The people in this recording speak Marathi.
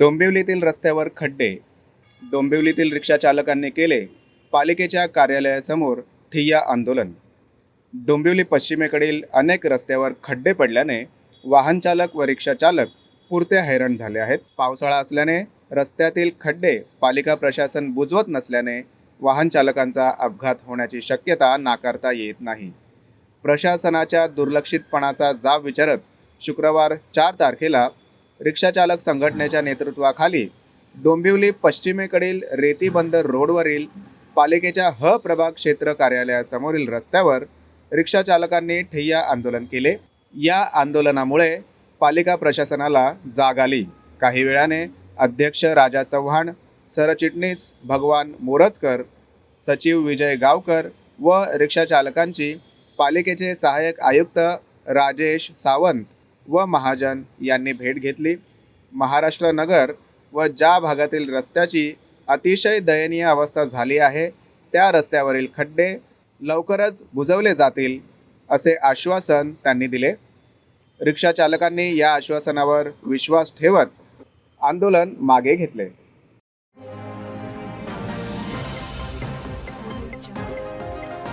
डोंबिवलीतील रस्त्यावर खड्डे डोंबिवलीतील रिक्षाचालकांनी केले पालिकेच्या कार्यालयासमोर ठिय्या आंदोलन. डोंबिवली पश्चिमेकडील अनेक रस्त्यावर खड्डे पडल्याने वाहनचालक व रिक्षाचालक पुरते हैराण झाले आहेत. पावसाळा असल्याने रस्त्यातील खड्डे पालिका प्रशासन बुजवत नसल्याने वाहनचालकांचा अपघात होण्याची शक्यता नाकारता येत नाही. प्रशासनाच्या दुर्लक्षितपणाचा जाब विचारत शुक्रवार चार तारखेला रिक्षाचालक संघटनेच्या नेतृत्वाखाली डोंबिवली पश्चिमेकडील रेतीबंद रोडवरील पालिकेच्या ह प्रभाग क्षेत्र कार्यालयासमोरील रस्त्यावर रिक्षाचालकांनी ठिय्या आंदोलन केले. या आंदोलनामुळे पालिका प्रशासनाला जाग आली. काही वेळाने अध्यक्ष राजा चव्हाण सरचिटणीस भगवान मोरजकर सचिव विजय गावकर व रिक्षाचालकांची पालिकेचे सहाय्यक आयुक्त राजेश सावंत व महाजन यांनी भेट घेतली. महाराष्ट्र नगर व ज्या भागातील रस्त्याची अतिशय दयनीय अवस्था झाली आहे त्या रस्त्यावरील खड्डे लवकरच बुजवले जातील असे आश्वासन त्यांनी दिले. रिक्षाचालकांनी या आश्वासनावर विश्वास ठेवत आंदोलन मागे घेतले.